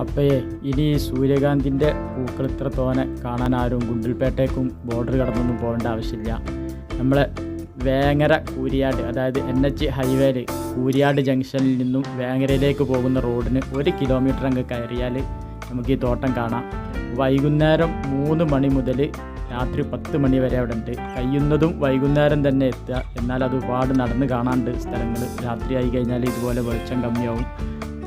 അപ്പയേ ഇനി സൂര്യകാന്തിന്റെ പൂക്കൾ ഇത്ര തോനെ കാണാൻ ആരും ഗുണ്ടിൽപേട്ടേക്കും ബോർഡർ കടന്നൊന്നും പോകേണ്ട ആവശ്യമില്ല. നമ്മൾ വേങ്ങര കൂരിയാട് അതായത് എൻ എച്ച് ഹൈവേയിൽ കൂരിയാട് ജംഗ്ഷനിൽ നിന്നും വേങ്ങരയിലേക്ക് പോകുന്ന റോഡിന് ഒരു കിലോമീറ്റർ അങ്ങ് കയറിയാൽ നമുക്ക് ഈ തോട്ടം കാണാം. വൈകുന്നേരം മൂന്ന് മണി മുതൽ രാത്രി പത്ത് മണി വരെ അവിടെ ഉണ്ട്. കഴിയുന്നതും വൈകുന്നേരം തന്നെ എത്തുക. എന്നാൽ അത് ഒരുപാട് നടന്ന് കാണാണ്ട് സ്ഥലങ്ങൾ രാത്രി ആയി കഴിഞ്ഞാൽ ഇതുപോലെ വെളിച്ചം കമ്മിയാവും.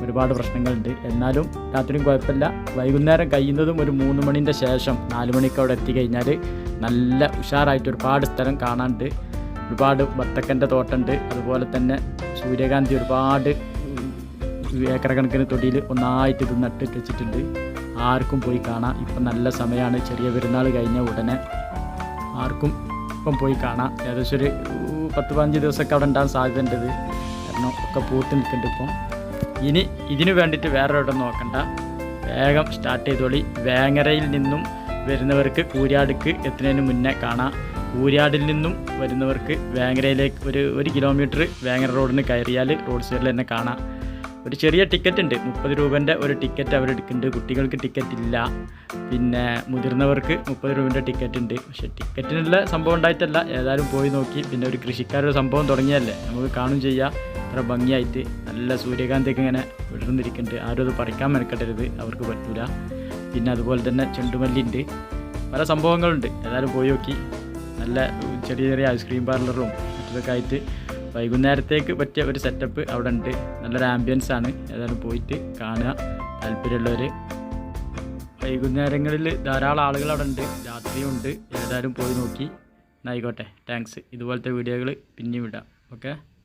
ഒരുപാട് പ്രശ്നങ്ങളുണ്ട്. എന്നാലും രാത്രിയും കുഴപ്പമില്ല. വൈകുന്നേരം കഴിയുന്നതും ഒരു മൂന്ന് മണിന്റെ ശേഷം നാല് മണിക്ക് അവിടെ എത്തിക്കഴിഞ്ഞാൽ നല്ല ഉഷാറായിട്ട് ഒരുപാട് സ്ഥലം കാണാനുണ്ട്. ഒരുപാട് ബത്തക്കന്റെ തോട്ടമുണ്ട്. അതുപോലെ തന്നെ സൂര്യകാന്തി ഒരുപാട് ഏക്കർ കണക്കിന് തൊടിയിൽ ഒന്നായിട്ട് ഇത് നട്ടിട്ട് വെച്ചിട്ടുണ്ട് ആർക്കും പോയി കാണാം. ഇപ്പം നല്ല സമയമാണ്. ചെറിയ പെരുന്നാൾ കഴിഞ്ഞ ഉടനെ ആർക്കും ഇപ്പം പോയി കാണാം. ഏകദേശം ഒരു പത്ത് പതിനഞ്ച് ദിവസമൊക്കെ അവിടെ ഉണ്ടാകാൻ സാധ്യതയുണ്ട് ഉണ്ട് കാരണം ഒക്കെ പൂത്ത് നിൽക്കുന്നുണ്ട് ഇപ്പം. ഇനി ഇതിനു വേണ്ടിയിട്ട് വേറെ ഇടം നോക്കണ്ട. വേഗം സ്റ്റാർട്ട് ചെയ്തോളി. വേങ്ങരയിൽ നിന്നും വരുന്നവർക്ക് കൂരിയാടുക്ക് എത്തുന്നതിന് മുന്നേ കാണാം. കൂരിയാടിൽ നിന്നും വരുന്നവർക്ക് വേങ്ങരയിലേക്ക് ഒരു ഒരു കിലോമീറ്റർ വേങ്ങര റോഡിന് കയറിയാൽ റോഡ് സൈഡിൽ തന്നെ കാണാം. ഒരു ചെറിയ ടിക്കറ്റ് ഉണ്ട്. മുപ്പത് രൂപന്റെ ഒരു ടിക്കറ്റ് അവർ എടുക്കുന്നുണ്ട്. കുട്ടികൾക്ക് ടിക്കറ്റ് ഇല്ല. പിന്നെ മുതിർന്നവർക്ക് മുപ്പത് രൂപന്റെ ടിക്കറ്റ് ഉണ്ട്. പക്ഷേ ടിക്കറ്റിനുള്ള സംഭവം ഉണ്ടായിട്ടല്ല. ഏതായാലും പോയി നോക്കി. പിന്നെ ഒരു കൃഷിക്കാരൊരു സംഭവം തുടങ്ങിയല്ലേ? നമുക്ക് കാണും ചെയ്യാം. അത്ര ഭംഗിയായിട്ട് നല്ല സൂര്യകാന്തിയൊക്കെ ഇങ്ങനെ വിടർന്നിരിക്കുന്നുണ്ട്. ആരും അത് പറിക്കാൻ മെനക്കെട്ടരുത് അവർക്ക് പറ്റൂല. പിന്നെ അതുപോലെ തന്നെ ചെണ്ടുമല്ലിയുണ്ട്. പല സംഭവങ്ങളുണ്ട്. ഏതായാലും പോയി നോക്കി. നല്ല ചെറിയ ചെറിയ ഐസ്ക്രീം പാർലറും മറ്റൊക്കെ ആയിട്ട് വൈകുന്നേരത്തേക്ക് പറ്റിയ ഒരു സെറ്റപ്പ് അവിടെ ഉണ്ട്. നല്ലൊരു ആംബിയൻസ് ആണ്. ഏതായാലും പോയിട്ട് കാണുക. താല്പര്യമുള്ളവർ വൈകുന്നേരങ്ങളിൽ ധാരാളം ആളുകൾ അവിടെ ഉണ്ട്. രാത്രിയും ഉണ്ട്. ഏതായാലും പോയി നോക്കി. എന്നായിക്കോട്ടെ. താങ്ക്സ് ഇതുപോലത്തെ വീഡിയോകൾ പിന്നെയും വിടാം ഓക്കെ